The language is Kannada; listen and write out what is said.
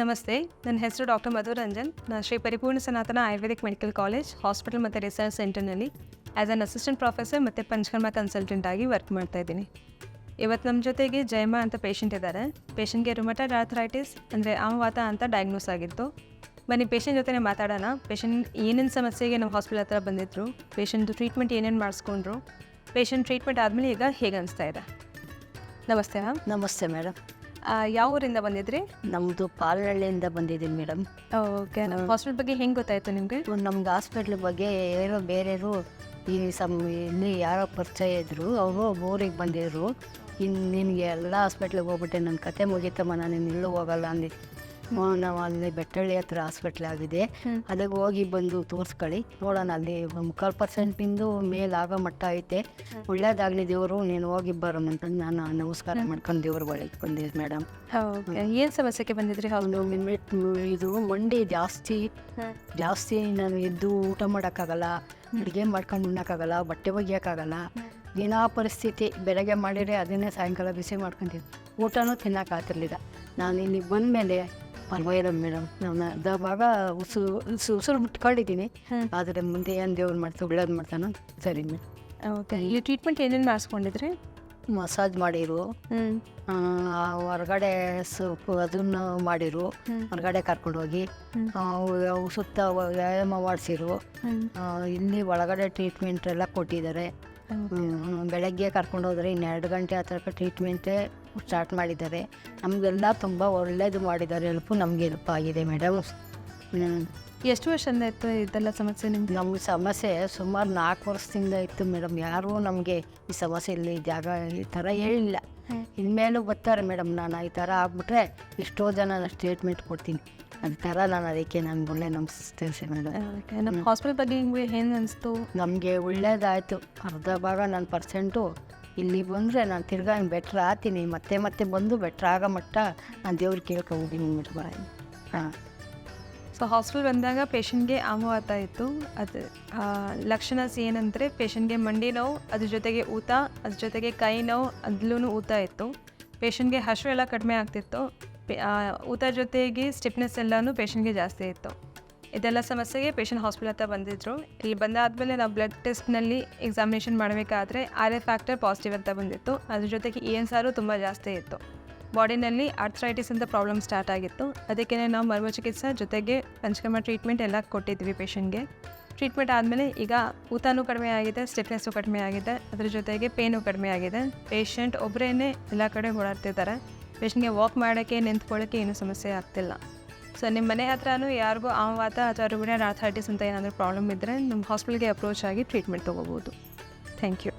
ನಮಸ್ತೆ, ನನ್ನ ಹೆಸರು ಡಾಕ್ಟರ್ ಮಧುರಂಜನ್. ನಾನು Shri Paripoorna Sanatana ayurvedic medical college, hospital ಮತ್ತು ರಿಸರ್ಚ್ ಸೆಂಟರ್ನಲ್ಲಿ ಆ್ಯಸ್ ಅನ್ ಅಸಿಸ್ಟೆಂಟ್ ಪ್ರೊಫೆಸರ್ ಮತ್ತು ಪಂಚಕರ್ಮ ಕನ್ಸಲ್ಟೆಂಟ್ ಆಗಿ ವರ್ಕ್ ಮಾಡ್ತಾ ಇದ್ದೀನಿ. ಇವತ್ತು ನಮ್ಮ ಜೊತೆಗೆ ಜಯಮ್ಮ ಅಂತ ಪೇಷಂಟ್ ಇದ್ದಾರೆ. ಪೇಷಂಟ್ಗೆ ರುಮಟೈಡ್ ಆರ್ಥರೈಟಿಸ್ ಅಂದರೆ ಆಮವಾತ ಅಂತ ಡಯಾಗ್ನೋಸ್ ಆಗಿತ್ತು. ಬನ್ನಿ ಪೇಷಂಟ್ ಜೊತೆ ಮಾತಾಡೋಣ. ಪೇಷಂಟ್ ಏನೇನು ಸಮಸ್ಯೆಗೆ ನಮ್ಮ ಹಾಸ್ಪಿಟಲ್ ಹತ್ರ ಬಂದಿದ್ರು ಪೇಷಂಟ್ ಟ್ರೀಟ್ಮೆಂಟ್ ಏನೇನು ಮಾಡಿಸ್ಕೊಂಡ್ರು ಪೇಷಂಟ್ ಟ್ರೀಟ್ಮೆಂಟ್ ಆದಮೇಲೆ ಈಗ ಹೇಗೆ ಅನಿಸ್ತಾ ಇದೆ? ನಮಸ್ತೆ ಮ್ಯಾಮ್. ನಮಸ್ತೆ ಮೇಡಮ್ ಯಾವ ಊರಿಂದ ಬಂದಿದ್ರಿ? ನಮ್ಮದು ಪಾಲನಹಳ್ಳಿಯಿಂದ ಬಂದಿದ್ದೀನಿ ಮೇಡಮ್ ಓಕೆ ಹಾಸ್ಪಿಟಲ್ ಬಗ್ಗೆ ಹೆಂಗೆ ಗೊತ್ತಾಯಿತು ನಿಮಗೆ? ನಮ್ಗೆ ಹಾಸ್ಪಿಟ್ಲ್ ಬಗ್ಗೆ ಏನೋ ಬೇರೆಯವರು ಈ ಸಮ ಇಲ್ಲಿ ಯಾರೋ ಪರಿಚಯ ಇದ್ದರು ಅವರು ಊರಿಗೆ ಬಂದಿದ್ರು. ಇನ್ನು ನಿನಗೆ ಎಲ್ಲ ಹಾಸ್ಪಿಟ್ಲಿಗೆ ಹೋಗ್ಬಿಟ್ಟೆ. ನನ್ನ ಕತೆ ಮುಗೀತಮ್ಮ. ನಾನು ಎಲ್ಲೂ ಹೋಗಲ್ಲ ಅಂದಿ ನಾವು ಅಲ್ಲಿ ಬೆಟ್ಟಳ್ಳಿ ಹತ್ರ ಹಾಸ್ಪಿಟ್ಲ್ ಆಗಿದೆ. ಅದಕ್ಕೆ ಹೋಗಿ ಬಂದು ತೋರಿಸ್ಕೊಳ್ಳಿ. ನೋಡೋಣ ಅಲ್ಲಿ ಮುಕ್ಕಾಲು ಪರ್ಸೆಂಟಿಂದು ಮೇಲೆ ಆಗೋ ಮಟ್ಟ ಐತೆ. ಒಳ್ಳೇದಾಗಲಿ ದೇವರು ನೀನು ಹೋಗಿ ಬರೋಣ ಅಂತ ನಾನು ನಮಸ್ಕಾರ ಮಾಡ್ಕೊಂಡು ದೇವ್ರ ಬಳಿ ಬಂದಿದ್ದೆ ಮೇಡಮ್ ಏನು ಸಮಸ್ಯೆಗೆ ಬಂದಿದ್ರಿ? ಹೌದು. ಇದು ಮಂಡಿ ಜಾಸ್ತಿ. ಜಾಸ್ತಿ ನಾನು ಎದ್ದು ಊಟ ಮಾಡೋಕ್ಕಾಗಲ್ಲ ಅಡುಗೆ ಮಾಡ್ಕೊಂಡು ಉಣ್ಣೋಕ್ಕಾಗಲ್ಲ ಬಟ್ಟೆ ಒಗೆಯೋಕ್ಕಾಗಲ್ಲ. ದಿನ ಪರಿಸ್ಥಿತಿ ಬೆಳಗ್ಗೆ ಮಾಡಿದರೆ ಅದನ್ನೇ ಸಾಯಂಕಾಲ ಬಿಸಿ ಮಾಡ್ಕೊಂತೀನಿ ಊಟನೂ ತಿನ್ನೋಕ್ಕಾಗ್ತಿರ್ಲಿಲ್ಲ ನಾನು ಇಲ್ಲಿಗೆ ಬಂದಮೇಲೆ ಪರವಾಗಿಲ್ಲ ಮೇಡಮ್ ನಾನು ಅರ್ಧ ಭಾಗ ಉಸು ಉಸು ಉಸಿರು ಬಿಟ್ಕೊಂಡಿದ್ದೀನಿ ಆದರೆ ಮುಂದೆ ಏನು ದೇವ್ರು ಮಾಡ್ತಾ ಒಳ್ಳೇದು ಮಾಡ್ತಾನೋ ಸರಿ ಮೇಡಮ್. ಓಕೆ ಈ ಟ್ರೀಟ್ಮೆಂಟ್ ಏನೇನು ಮಾಡಿಸ್ಕೊಂಡಿದ್ರಿ? ಮಸಾಜ್ ಮಾಡಿರು. ಹೊರಗಡೆ ಸೊಪ್ಪು ಅದನ್ನು ಮಾಡಿರು. ಹೊರಗಡೆ ಕರ್ಕೊಂಡೋಗಿ ಸುತ್ತ ವ್ಯಾಯಾಮ ಮಾಡಿಸಿರು. ಇಲ್ಲಿ ಒಳಗಡೆ ಟ್ರೀಟ್ಮೆಂಟ್ ಎಲ್ಲ ಕೊಟ್ಟಿದ್ದಾರೆ. ಬೆಳಗ್ಗೆ ಕರ್ಕೊಂಡೋದ್ರೆ ಇನ್ನೆರಡು ಗಂಟೆ ಆ ಥರ ಟ್ರೀಟ್ಮೆಂಟೇ ಸ್ಟಾರ್ಟ್ ಮಾಡಿದ್ದಾರೆ. ನಮಗೆಲ್ಲ ತುಂಬ ಒಳ್ಳೇದು ಮಾಡಿದ್ದಾರೆ. ಹೆಲ್ಪು ನಮಗೆ ಹೆಲ್ಪ್ ಆಗಿದೆ ಮೇಡಮ್. ಎಷ್ಟು ವರ್ಷದಿಂದ ಇತ್ತು ಇದೆಲ್ಲ ಸಮಸ್ಯೆ ನಿಮ್ಗೆ ನಮ್ಗೆ ಸಮಸ್ಯೆ ಸುಮಾರು ನಾಲ್ಕು ವರ್ಷದಿಂದ ಇತ್ತು ಮೇಡಮ್. ಯಾರೂ ನಮಗೆ ಈ ಸಮಸ್ಯೆ ಇಲ್ಲಿ ಜಾಗ ಈ ಥರ ಹೇಳಿಲ್ಲ. ಇನ್ಮೇಲೂ ಬರ್ತಾರೆ ಮೇಡಮ್. ನಾನು ಈ ಥರ ಆಗ್ಬಿಟ್ರೆ ಎಷ್ಟೋ ಜನ ನಾನು ಸ್ಟೇಟ್ಮೆಂಟ್ ಕೊಡ್ತೀನಿ. ಅದ ಥರ ನಾನು ಅದಕ್ಕೆ ನಾನು ಒಳ್ಳೆ ನಮಸ್ತೆ ಮೇಡಮ್ ನಮ್ಮ ಹಾಸ್ಪಿಟಲ್ ಬಗ್ಗೆ ಹಿಂಗೆ ಏನು ಅನಿಸ್ತು? ನಮಗೆ ಒಳ್ಳೇದಾಯಿತು. ಅರ್ಧ ಭಾಗ ನನ್ನ ಪರ್ಸೆಂಟು ಇಲ್ಲಿ ಬಂದರೆ ನಾನು ತಿರ್ಗಾ ಬೆಟ್ರ್ ಆತೀನಿ. ಮತ್ತೆ ಮತ್ತೆ ಬಂದು ಬೆಟ್ರ್ ಆಗೋ ಮಟ್ಟ ನಾನು ದೇವ್ರಿಗೆ ಕೇಳ್ಕೊಬಿದ್ದೀನಿ ಮೇಡಮ್ ಹಾಂ. ಸೊ ಹಾಸ್ಪಿಟಲ್ ಬಂದಾಗ ಪೇಷಂಟ್ಗೆ ಆಮವಾತ ಇತ್ತು. ಅದು ಲಕ್ಷಣಸ್ ಏನಂದರೆ ಪೇಷಂಟ್ಗೆ ಮಂಡಿ ನೋವು, ಅದ್ರ ಜೊತೆಗೆ ಊತ, ಅದ್ರ ಜೊತೆಗೆ ಕೈ ನೋವು ಅದ್ಲೂ ಊತ ಇತ್ತು. ಪೇಷಂಟ್ಗೆ ಹಶು ಎಲ್ಲ ಕಡಿಮೆ ಆಗ್ತಿತ್ತು. ಊತ ಜೊತೆಗೆ ಸ್ಟಿಫ್ನೆಸ್ ಎಲ್ಲನೂ ಪೇಷಂಟ್ಗೆ ಜಾಸ್ತಿ ಇತ್ತು. ಇದೆಲ್ಲ ಸಮಸ್ಯೆಗೆ ಪೇಷಂಟ್ ಹಾಸ್ಪಿಟಲ್ ಹತ್ರ ಬಂದಿದ್ದರು ಇಲ್ಲಿ ಬಂದಾದಮೇಲೆ ನಾವು ಬ್ಲಡ್ ಟೆಸ್ಟ್ನಲ್ಲಿ ಎಕ್ಸಾಮಿನೇಷನ್ ಮಾಡಬೇಕಾದ್ರೆ ಆರ್ ಎ ಫ್ಯಾಕ್ಟರ್ ಪಾಸಿಟಿವ್ ಅಂತ ಬಂದಿತ್ತು. ಅದ್ರ ಜೊತೆಗೆ ಇ ಎನ್ ಸಾರು ತುಂಬ ಜಾಸ್ತಿ ಇತ್ತು. ಬಾಡಿನಲ್ಲಿ ಆರ್ಥ್ರೈಟಿಸ್ ಅಂತ ಪ್ರಾಬ್ಲಮ್ ಸ್ಟಾರ್ಟ್ ಆಗಿತ್ತು. ಅದಕ್ಕೆ ನಾವು ಮರ್ಮ ಚಿಕಿತ್ಸೆ ಜೊತೆಗೆ ಪಂಚಕರ್ಮ ಟ್ರೀಟ್ಮೆಂಟ್ ಎಲ್ಲ ಕೊಟ್ಟಿದ್ವಿ ಪೇಷಂಟ್ಗೆ ಟ್ರೀಟ್ಮೆಂಟ್ ಆದಮೇಲೆ ಈಗ ಊತನೂ ಕಡಿಮೆ ಆಗಿದೆ ಸ್ಟಿಫ್ನೆಸ್ಸು ಕಡಿಮೆ ಆಗಿದೆ. ಅದ್ರ ಜೊತೆಗೆ ಪೇನು ಕಡಿಮೆ ಆಗಿದೆ. ಪೇಷಂಟ್ ಒಬ್ಬರೇ ಎಲ್ಲ ಕಡೆ ಓಡಾಡ್ತಿದ್ದಾರೆ. ಪೇಷಂಟ್ಗೆ ವಾಕ್ ಮಾಡೋಕ್ಕೆ, ನಿಂತ್ಕೊಳ್ಳೋಕ್ಕೆ ಏನೂ ಸಮಸ್ಯೆ ಆಗ್ತಿಲ್ಲ. ಸೊ ನಿಮ್ಮ ಮನೆ ಹತ್ರನೂ ಯಾರಿಗೂ ವಾತ ಅಥವಾ ರುಬಿನಾಯ್ಡ್ ಆರ್ಥರೈಟಿಸ್ ಅಂತ ಏನಾದರೂ ಪ್ರಾಬ್ಲಮ್ ಇದ್ದರೆ ನಿಮ್ಮ ಹಾಸ್ಪಿಟಲ್ಗೆ ಅಪ್ರೋಚ್ ಆಗಿ ಟ್ರೀಟ್ಮೆಂಟ್ ತೊಗೋಬೋದು. Thank you